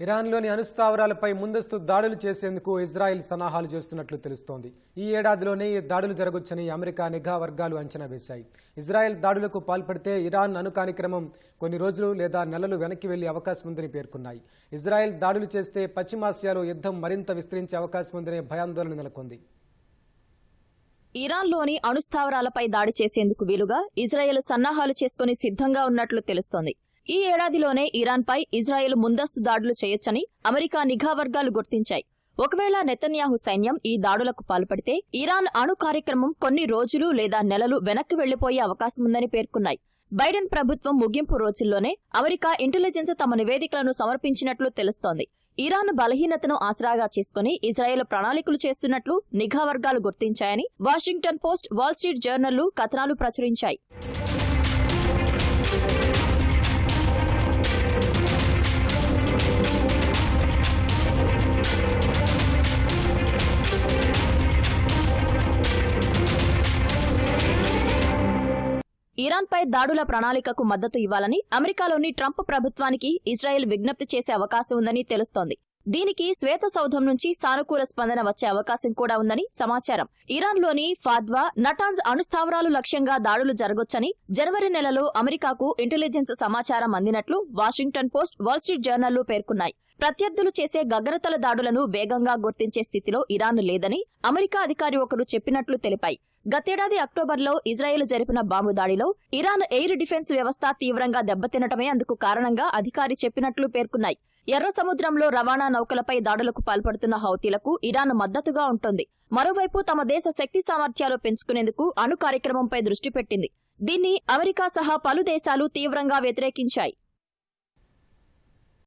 ఇరాన్లోని అణుస్థావరాలపై ముందస్తు దాడులు చేసేందుకు ఇజ్రాయెల్ సన్నాహాలు చేస్తున్నట్లు తెలుస్తోంది. ఈ ఏడాదిలోనే ఈ దాడులు జరగొచ్చని అమెరికా నిఘా వర్గాలు అంచనా వేశాయి. ఇజ్రాయెల్ దాడులకు పాల్పడితే ఇరాన్ అణు కార్యక్రమం కొన్ని రోజులు లేదా నెలలు వెనక్కి వెళ్ళే అవకాశం ఉందని పేర్కొన్నాయి. ఇజ్రాయెల్ దాడులు చేస్తే పశ్చిమాసియాలో యుద్ధం మరింత విస్తరించే అవకాశం ఉందనే భయాందోళన నెలకొంది. ఇరాన్లోని అణుస్థావరాలపై దాడి చేసేందుకు వీలుగా ఇజ్రాయెల్ సన్నాహాలు చేసుకుని సిద్ధంగా ఉన్నట్లు తెలుస్తోంది. ఈ ఏడాదిలోనే ఇరాన్పై ఇజ్రాయెల్ ముందస్తు దాడులు చేయొచ్చని అమెరికా నిఘా వర్గాలు గుర్తించాయి. ఒకవేళ నెతన్యాహు సైన్యం ఈ దాడులకు పాల్పడితే ఇరాన్ అణు కార్యక్రమం కొన్ని రోజులు లేదా నెలలు వెనక్కి వెళ్ళిపోయే అవకాశముందని పేర్కొన్నాయి. బైడెన్ ప్రభుత్వం ముగింపు రోజుల్లోనే అమెరికా ఇంటెలిజెన్స్ తమ నివేదికలను సమర్పించినట్లు తెలుస్తోంది. ఇరాన్ బలహీనతను ఆసరాగా చేసుకుని ఇజ్రాయెల్ ప్రణాళికలు చేస్తున్నట్లు నిఘా వర్గాలు గుర్తించాయని వాషింగ్టన్ పోస్ట్ వాల్ స్ట్రీట్ కథనాలు ప్రచురించాయి. ఇరాన్పై దాడుల ప్రణాళికకు మద్దతు ఇవ్వాలని అమెరికాలోని ట్రంప్ ప్రభుత్వానికి ఇజ్రాయెల్ విజ్ఞప్తి చేసే అవకాశం ఉందని తెలుస్తోంది. దీనికి శ్వేత సౌధం నుంచి సానుకూల స్పందన వచ్చే అవకాశం కూడా ఉందని సమాచారం. ఇరాన్లోని ఫాద్వా నటాన్స్ అణుస్థావరాలు లక్ష్యంగా దాడులు జరగొచ్చని జనవరి నెలలో అమెరికాకు ఇంటెలిజెన్స్ సమాచారం అందినట్లు వాషింగ్టన్ పోస్ట్ వాల్స్ట్రీట్ స్ట్రీట్ పేర్కొన్నాయి. ప్రత్యర్థులు చేసే గగనతల దాడులను వేగంగా గుర్తించే స్థితిలో ఇరాన్ లేదని అమెరికా అధికారి ఒకరు చెప్పినట్లు తెలిపాయి. గతేడాది అక్టోబర్లో ఇజ్రాయెల్ జరిపిన బాంబు దాడిలో ఇరాన్ ఎయిర్ డిఫెన్స్ వ్యవస్థ తీవ్రంగా దెబ్బతినటమే అందుకు కారణంగా అధికారి చెప్పినట్లు పేర్కొన్నాయి. ఎర్ర సముద్రంలో రవాణా నౌకలపై దాడులకు పాల్పడుతున్న హౌతీలకు ఇరాన్ మద్దతుగా ఉంటుంది. మరోవైపు తమ దేశ శక్తి సామర్థ్యాలు పెంచుకునేందుకు అణు కార్యక్రమంపై దృష్టి పెట్టింది. దీన్ని అమెరికా సహా పలు దేశాలు తీవ్రంగా వ్యతిరేకించాయి.